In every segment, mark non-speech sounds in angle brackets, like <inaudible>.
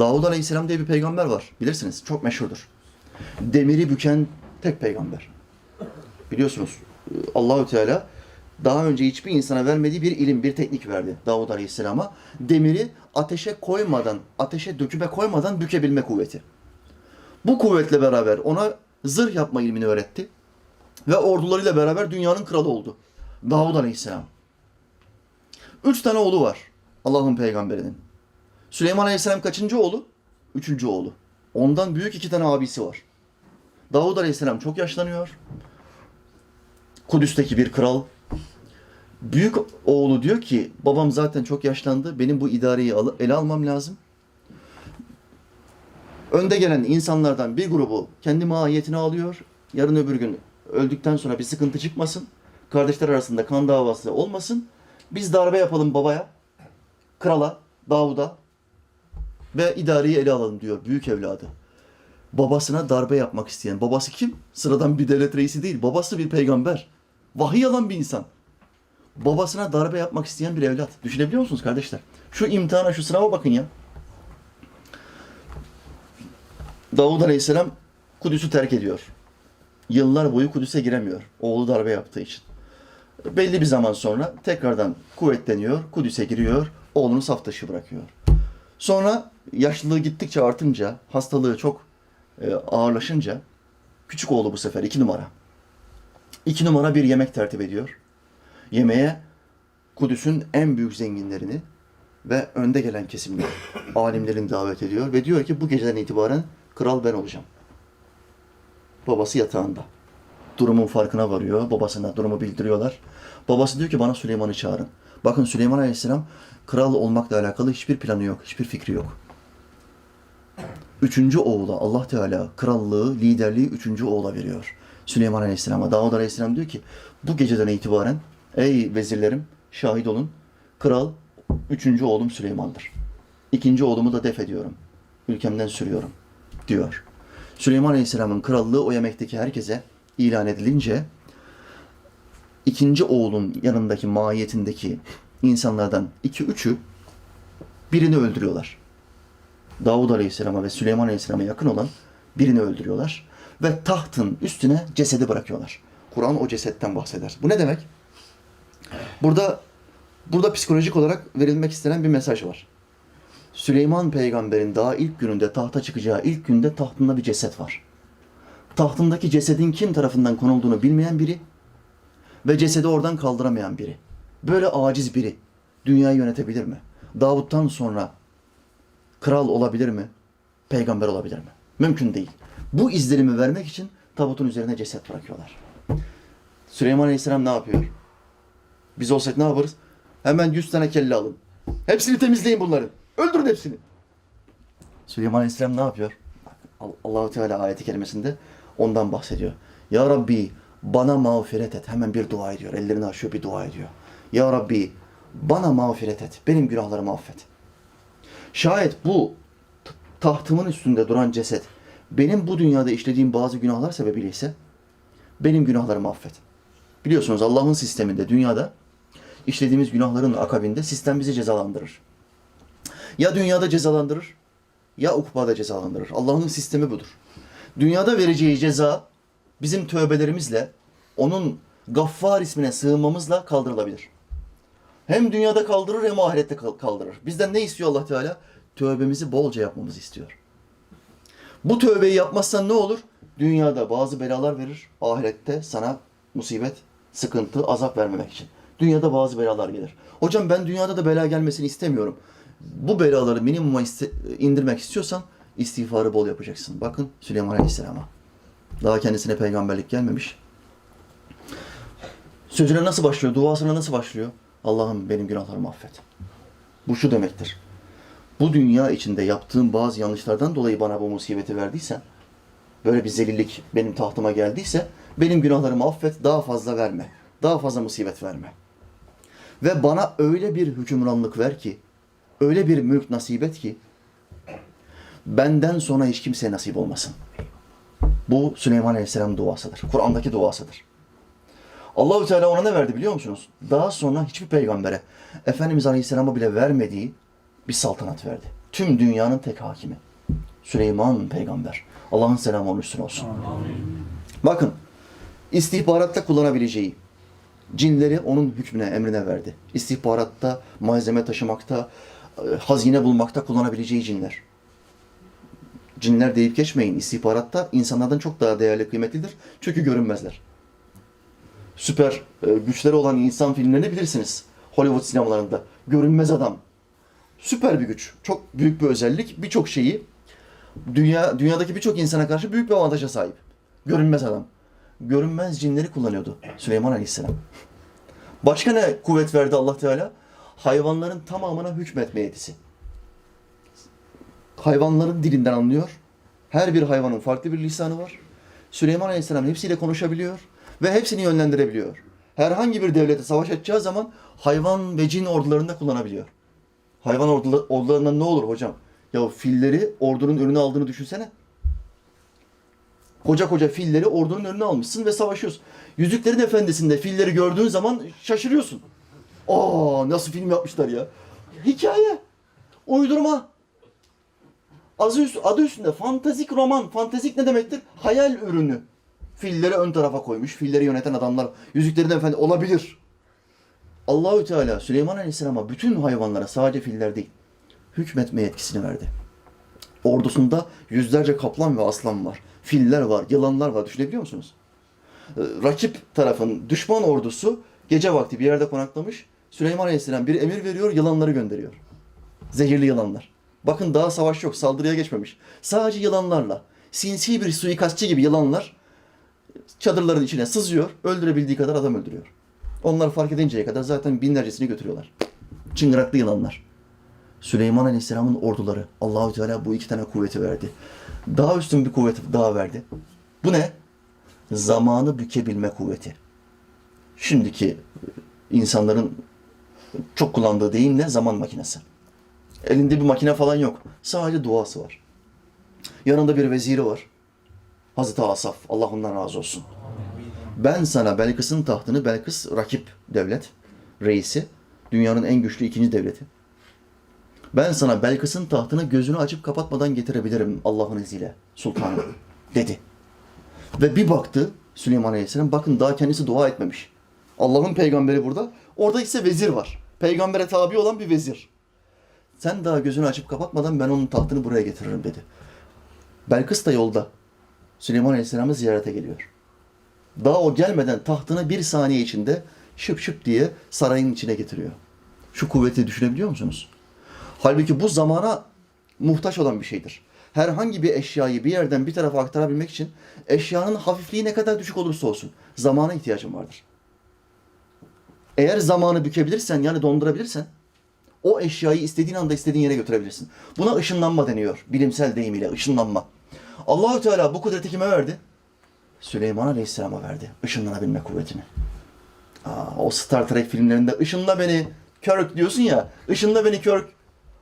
Davud Aleyhisselam diye bir peygamber var. Bilirsiniz. Çok meşhurdur. Demiri büken tek peygamber. Biliyorsunuz Allahü Teala daha önce hiçbir insana vermediği bir ilim, bir teknik verdi Davud Aleyhisselam'a. Demiri ateşe koymadan, ateşe döküme koymadan bükebilme kuvveti. Bu kuvvetle beraber ona zırh yapma ilmini öğretti. Ve ordularıyla beraber dünyanın kralı oldu. Davud Aleyhisselam. Üç tane oğlu var Allah'ın peygamberinin. Süleyman Aleyhisselam kaçıncı oğlu? Üçüncü oğlu. Ondan büyük iki tane abisi var. Davud Aleyhisselam çok yaşlanıyor. Kudüs'teki bir kral. Büyük oğlu diyor ki babam zaten çok yaşlandı. Benim bu idareyi ele almam lazım. Önde gelen insanlardan bir grubu kendi mahiyetine alıyor. Yarın öbür gün öldükten sonra bir sıkıntı çıkmasın. Kardeşler arasında kan davası olmasın. Biz darbe yapalım babaya, krala, Davud'a ve idareyi ele alalım diyor büyük evladı. Babasına darbe yapmak isteyen. Babası kim? Sıradan bir devlet reisi değil. Babası bir peygamber. Vahiy alan bir insan. Babasına darbe yapmak isteyen bir evlat. Düşünebiliyor musunuz kardeşler? Şu imtihana, şu sınava bakın ya. Davud Aleyhisselam Kudüs'ü terk ediyor. Yıllar boyu Kudüs'e giremiyor. Oğlu darbe yaptığı için. Belli bir zaman sonra tekrardan kuvvetleniyor, Kudüs'e giriyor, oğlunu saf dışı bırakıyor. Sonra yaşlılığı gittikçe artınca, hastalığı çok e, ağırlaşınca küçük oğlu bu sefer iki numara. İki numara bir yemek tertip ediyor. Yemeğe Kudüs'ün en büyük zenginlerini ve önde gelen kesimleri, <coughs> alimlerini davet ediyor ve diyor ki bu geceden itibaren kral ben olacağım. Babası yatağında. Durumun farkına varıyor. Babasına durumu bildiriyorlar. Babası diyor ki bana Süleyman'ı çağırın. Bakın Süleyman Aleyhisselam kral olmakla alakalı hiçbir planı yok, hiçbir fikri yok. Üçüncü oğula Allah Teala krallığı, liderliği üçüncü oğula veriyor. Süleyman Aleyhisselam'a. Davud Aleyhisselam diyor ki bu geceden itibaren ey vezirlerim şahit olun. Kral üçüncü oğlum Süleyman'dır. İkinci oğlumu da def ediyorum. Ülkemden sürüyorum diyor. Süleyman Aleyhisselam'ın krallığı o yemekteki herkese ilan edilince ikinci oğlun yanındaki mahiyetindeki insanlardan iki üçü birini öldürüyorlar. Davud Aleyhisselam'a ve Süleyman Aleyhisselam'a yakın olan birini öldürüyorlar. Ve tahtın üstüne cesedi bırakıyorlar. Kur'an o cesetten bahseder. Bu ne demek? Burada burada psikolojik olarak verilmek istenen bir mesaj var. Süleyman peygamberin daha ilk gününde tahta çıkacağı ilk günde tahtında bir ceset var. Tahtındaki cesedin kim tarafından konulduğunu bilmeyen biri ve cesedi oradan kaldıramayan biri. Böyle aciz biri dünyayı yönetebilir mi? Davut'tan sonra kral olabilir mi? Peygamber olabilir mi? Mümkün değil. Bu izlenimi vermek için tabutun üzerine ceset bırakıyorlar. Süleyman Aleyhisselam ne yapıyor? Biz olsak ne yaparız? Hemen 100 tane kelle alın. Hepsini temizleyin bunları. Öldürün hepsini. Süleyman Aleyhisselam ne yapıyor? Al- Allahu Teala ayeti kerimesinde ondan bahsediyor. Ya Rabbi bana mağfiret et. Hemen bir dua ediyor. Ellerini açıyor bir dua ediyor. Ya Rabbi bana mağfiret et. Benim günahlarımı affet. Şayet bu tahtımın üstünde duran ceset benim bu dünyada işlediğim bazı günahlar sebebiyle ise benim günahlarımı affet. Biliyorsunuz Allah'ın sisteminde dünyada işlediğimiz günahların akabinde sistem bizi cezalandırır. Ya dünyada cezalandırır ya ukbada cezalandırır. Allah'ın sistemi budur. Dünyada vereceği ceza bizim tövbelerimizle onun gaffar ismine sığınmamızla kaldırılabilir. Hem dünyada kaldırır hem ahirette kal- kaldırır. Bizden ne istiyor Allah Teala? Tövbemizi bolca yapmamızı istiyor. Bu tövbeyi yapmazsan ne olur? Dünyada bazı belalar verir, ahirette sana musibet, sıkıntı, azap vermemek için. Dünyada bazı belalar gelir. Hocam ben dünyada da bela gelmesini istemiyorum. Bu belaları minimuma indirmek istiyorsan istiğfarı bol yapacaksın. Bakın Süleyman Aleyhisselam'a. Daha kendisine peygamberlik gelmemiş. Sözüne nasıl başlıyor? Duasına nasıl başlıyor? Allah'ım benim günahlarımı affet. Bu şu demektir. Bu dünya içinde yaptığım bazı yanlışlardan dolayı bana bu musibeti verdiysen, böyle bir zelillik benim tahtıma geldiyse, benim günahlarımı affet, daha fazla verme. Daha fazla musibet verme. Ve bana öyle bir hükümranlık ver ki, öyle bir mülk nasip et ki, benden sonra hiç kimseye nasip olmasın. Bu Süleyman Aleyhisselam duasıdır. Kur'an'daki duasıdır. Allahü Teala ona ne verdi biliyor musunuz? Daha sonra hiçbir peygambere Efendimiz Aleyhisselam'a bile vermediği bir saltanat verdi. Tüm dünyanın tek hakimi. Süleyman peygamber. Allah'ın selamı onun üstüne olsun. Bakın, istihbaratta kullanabileceği cinleri onun hükmüne, emrine verdi. İstihbaratta, malzeme taşımakta, e, hazine bulmakta kullanabileceği cinler. Cinler deyip geçmeyin. İstihbaratta insanlardan çok daha değerli, kıymetlidir. Çünkü görünmezler. Süper e, güçleri olan insan filmlerini bilirsiniz. Hollywood sinemalarında. Görünmez adam. Süper bir güç. Çok büyük bir özellik. Birçok şeyi dünya dünyadaki birçok insana karşı büyük bir avantaja sahip. Görünmez adam. Görünmez cinleri kullanıyordu Süleyman Aleyhisselam. Başka ne kuvvet verdi Allah Teala? Hayvanların tamamına hükmetme yetisi. Hayvanların dilinden anlıyor. Her bir hayvanın farklı bir lisanı var. Süleyman Aleyhisselam hepsiyle konuşabiliyor ve hepsini yönlendirebiliyor. Herhangi bir devlete savaş açacağı zaman hayvan ve cin ordularında kullanabiliyor. Hayvan orduları, ordularından ne olur hocam? Ya filleri ordunun önüne aldığını düşünsene. Koca koca filleri ordunun önüne almışsın ve savaşıyorsun. Yüzüklerin Efendisi'nde filleri gördüğün zaman şaşırıyorsun. Aa nasıl film yapmışlar ya. Hikaye. Uydurma. Adı üstünde fantastik roman. Fantastik ne demektir? Hayal ürünü. Filleri ön tarafa koymuş. Filleri yöneten adamlar. Yüzüklerin Efendi olabilir. Allahü Teala Süleyman Aleyhisselam'a bütün hayvanlara sadece filler değil hükmetme yetkisini verdi. Ordusunda yüzlerce kaplan ve aslan var. Filler var, yılanlar var. Düşünebiliyor musunuz? Ee, Rakip tarafın düşman ordusu gece vakti bir yerde konaklamış. Süleyman Aleyhisselam bir emir veriyor, yılanları gönderiyor. Zehirli yılanlar. Bakın daha savaş yok, saldırıya geçmemiş. Sadece yılanlarla. Sinsi bir suikastçı gibi yılanlar çadırların içine sızıyor, öldürebildiği kadar adam öldürüyor. Onlar fark edinceye kadar zaten binlercesini götürüyorlar. Çıngıraklı yılanlar. Süleyman Aleyhisselam'ın orduları. Allahü Teala bu iki tane kuvveti verdi. Daha üstün bir kuvvet daha verdi. Bu ne? Zamanı bükebilme kuvveti. Şimdiki insanların çok kullandığı deyim ne? Zaman makinesi. Elinde bir makine falan yok. Sadece duası var. Yanında bir veziri var. Hazreti Asaf. Allah ondan razı olsun. Ben sana Belkıs'ın tahtını, Belkıs rakip devlet, reisi, dünyanın en güçlü ikinci devleti. Ben sana Belkıs'ın tahtını gözünü açıp kapatmadan getirebilirim Allah'ın izniyle sultanım dedi. Ve bir baktı Süleyman Aleyhisselam bakın daha kendisi dua etmemiş. Allah'ın peygamberi burada. Orada ise vezir var. Peygambere tabi olan bir vezir. Sen daha gözünü açıp kapatmadan ben onun tahtını buraya getiririm dedi. Belkıs da yolda. Süleyman Aleyhisselam'ı ziyarete geliyor. Daha o gelmeden tahtını bir saniye içinde şıp şıp diye sarayın içine getiriyor. Şu kuvveti düşünebiliyor musunuz? Halbuki bu zamana muhtaç olan bir şeydir. Herhangi bir eşyayı bir yerden bir tarafa aktarabilmek için eşyanın hafifliği ne kadar düşük olursa olsun zamana ihtiyacın vardır. Eğer zamanı bükebilirsen yani dondurabilirsen o eşyayı istediğin anda istediğin yere götürebilirsin. Buna ışınlanma deniyor. Bilimsel deyimiyle ışınlanma. Allahü Teala bu kudreti kime verdi? Süleyman Aleyhisselam'a verdi. Işınlanabilme kuvvetini. Aa, o Star Trek filmlerinde ışınla beni Kirk diyorsun ya. Işınla beni Kirk.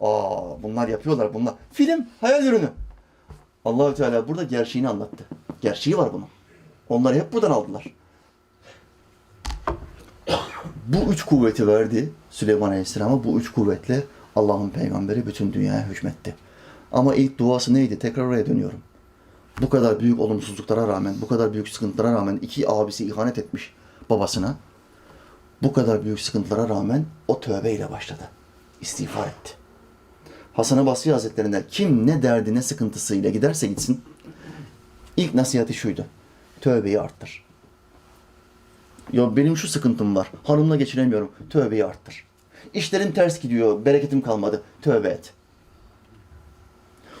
Aa bunlar yapıyorlar bunlar. Film hayal ürünü. Allahü Teala burada gerçeğini anlattı. Gerçeği var bunun. Onları hep buradan aldılar. Bu üç kuvveti verdi Süleyman Aleyhisselam'a. Bu üç kuvvetle Allah'ın peygamberi bütün dünyaya hükmetti. Ama ilk duası neydi? Tekrar oraya dönüyorum. Bu kadar büyük olumsuzluklara rağmen, bu kadar büyük sıkıntılara rağmen iki abisi ihanet etmiş babasına. Bu kadar büyük sıkıntılara rağmen o tövbeyle başladı. İstiğfar etti. Hasan-ı Basri Hazretlerinden kim ne derdi ne sıkıntısıyla giderse gitsin ilk nasihati şuydu. Tövbeyi arttır. Ya benim şu sıkıntım var. Hanımla geçinemiyorum. Tövbeyi arttır. İşlerim ters gidiyor. Bereketim kalmadı. Tövbe et.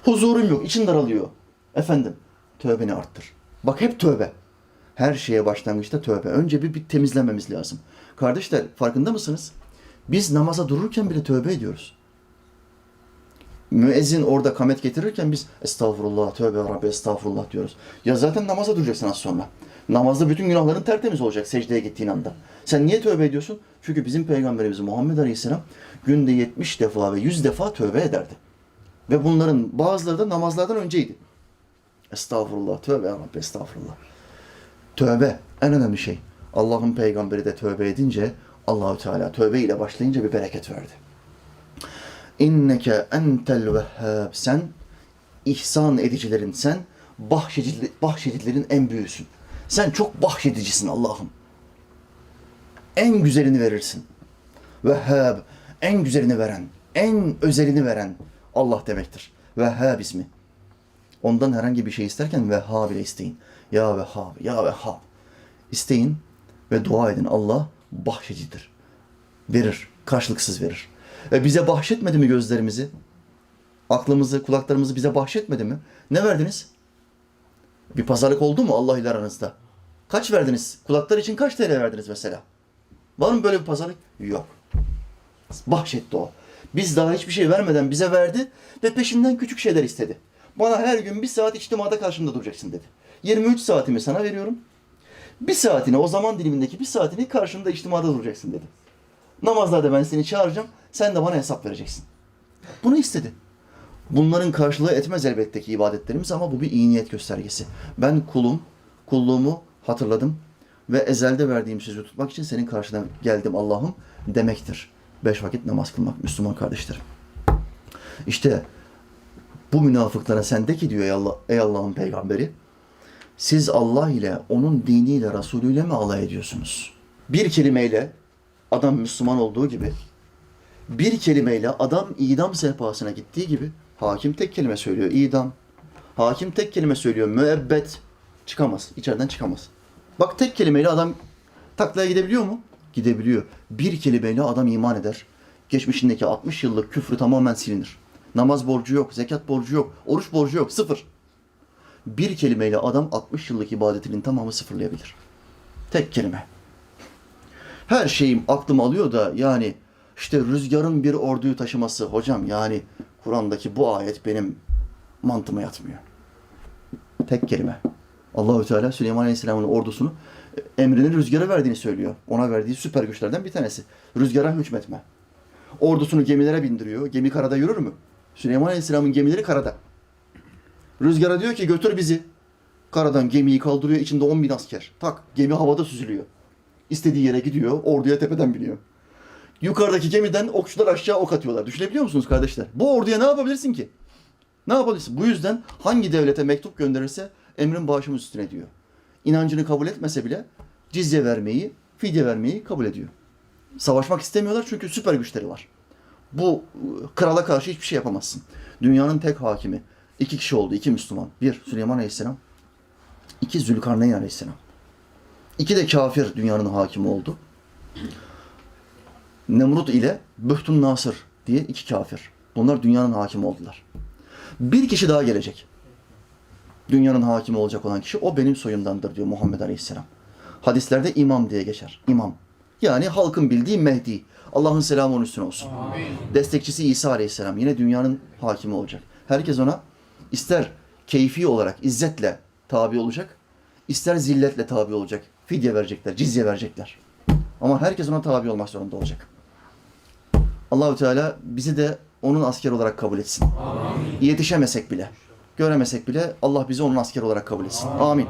Huzurum yok. için daralıyor. Efendim tövbeni arttır. Bak hep tövbe. Her şeye başlangıçta tövbe. Önce bir, bir temizlememiz lazım. Kardeşler farkında mısınız? Biz namaza dururken bile tövbe ediyoruz. Müezzin orada kamet getirirken biz estağfurullah, tövbe Rabbi, estağfurullah diyoruz. Ya zaten namaza duracaksın az sonra. Namazda bütün günahların tertemiz olacak secdeye gittiğin anda. Sen niye tövbe ediyorsun? Çünkü bizim peygamberimiz Muhammed Aleyhisselam günde 70 defa ve 100 defa tövbe ederdi. Ve bunların bazıları da namazlardan önceydi. Estağfurullah, tövbe ya Rabbi, estağfurullah. Tövbe en önemli şey. Allah'ın peygamberi de tövbe edince Allahü Teala tövbe ile başlayınca bir bereket verdi. İnneke entel vehhab. Sen ihsan edicilerin sen bahşedici- bahşedicilerin en büyüğüsün. Sen çok bahşedicisin Allah'ım. En güzelini verirsin. Vehhab en güzelini veren, en özelini veren Allah demektir. Vehhab ismi. Ondan herhangi bir şey isterken Vehhab ile isteyin. Ya Vehhab, ya Vehhab. İsteyin ve dua edin. Allah bahşedicidir. Verir, karşılıksız verir. E bize bahşetmedi mi gözlerimizi? Aklımızı, kulaklarımızı bize bahşetmedi mi? Ne verdiniz? Bir pazarlık oldu mu Allah ile aranızda? Kaç verdiniz? Kulaklar için kaç TL verdiniz mesela? Var mı böyle bir pazarlık? Yok. Bahşetti o. Biz daha hiçbir şey vermeden bize verdi ve peşinden küçük şeyler istedi. Bana her gün bir saat içtimada karşımda duracaksın dedi. 23 saatimi sana veriyorum. Bir saatini, o zaman dilimindeki bir saatini karşımda içtimada duracaksın dedi. Namazlarda ben seni çağıracağım, sen de bana hesap vereceksin. Bunu istedi. Bunların karşılığı etmez elbette ki ibadetlerimiz ama bu bir iyi niyet göstergesi. Ben kulum, kulluğumu hatırladım ve ezelde verdiğim sözü tutmak için senin karşına geldim Allah'ım demektir. Beş vakit namaz kılmak Müslüman kardeşlerim. İşte bu münafıklara sen de ki diyor ey, Allah, ey Allah'ın peygamberi, siz Allah ile, onun diniyle, Resulüyle mi alay ediyorsunuz? Bir kelimeyle adam Müslüman olduğu gibi, bir kelimeyle adam idam sehpasına gittiği gibi, hakim tek kelime söylüyor, idam. Hakim tek kelime söylüyor, müebbet. Çıkamaz, içeriden çıkamaz. Bak tek kelimeyle adam taklaya gidebiliyor mu? Gidebiliyor. Bir kelimeyle adam iman eder. Geçmişindeki 60 yıllık küfrü tamamen silinir. Namaz borcu yok, zekat borcu yok, oruç borcu yok, sıfır. Bir kelimeyle adam 60 yıllık ibadetinin tamamı sıfırlayabilir. Tek kelime. Her şeyim aklım alıyor da yani işte rüzgarın bir orduyu taşıması hocam yani Kur'an'daki bu ayet benim mantığıma yatmıyor. Tek kelime. Allahü Teala Süleyman Aleyhisselam'ın ordusunu e, emrini rüzgara verdiğini söylüyor. Ona verdiği süper güçlerden bir tanesi. Rüzgara hükmetme. Ordusunu gemilere bindiriyor. Gemi karada yürür mü? Süleyman Aleyhisselam'ın gemileri karada. Rüzgara diyor ki götür bizi. Karadan gemiyi kaldırıyor. içinde 10 bin asker. Tak gemi havada süzülüyor. İstediği yere gidiyor. Orduya tepeden biniyor. Yukarıdaki gemiden okçular aşağı ok atıyorlar. Düşünebiliyor musunuz kardeşler? Bu orduya ne yapabilirsin ki? Ne yapabilirsin? Bu yüzden hangi devlete mektup gönderirse emrin başımız üstüne diyor. İnancını kabul etmese bile cizye vermeyi, fidye vermeyi kabul ediyor. Savaşmak istemiyorlar çünkü süper güçleri var. Bu ıı, krala karşı hiçbir şey yapamazsın. Dünyanın tek hakimi. iki kişi oldu, iki Müslüman. Bir Süleyman Aleyhisselam, iki Zülkarneyn Aleyhisselam. İki de kafir dünyanın hakimi oldu. Nemrut ile Bühtün Nasır diye iki kafir. Bunlar dünyanın hakimi oldular. Bir kişi daha gelecek. Dünyanın hakimi olacak olan kişi o benim soyumdandır diyor Muhammed Aleyhisselam. Hadislerde imam diye geçer. İmam. Yani halkın bildiği Mehdi. Allah'ın selamı onun üstüne olsun. Destekçisi İsa Aleyhisselam. Yine dünyanın hakimi olacak. Herkes ona ister keyfi olarak izzetle tabi olacak, ister zilletle tabi olacak. Fidye verecekler, cizye verecekler. Ama herkes ona tabi olmak zorunda olacak. Allahü Teala bizi de onun asker olarak kabul etsin. Yetişemesek bile, göremesek bile Allah bizi onun asker olarak kabul etsin. Amin.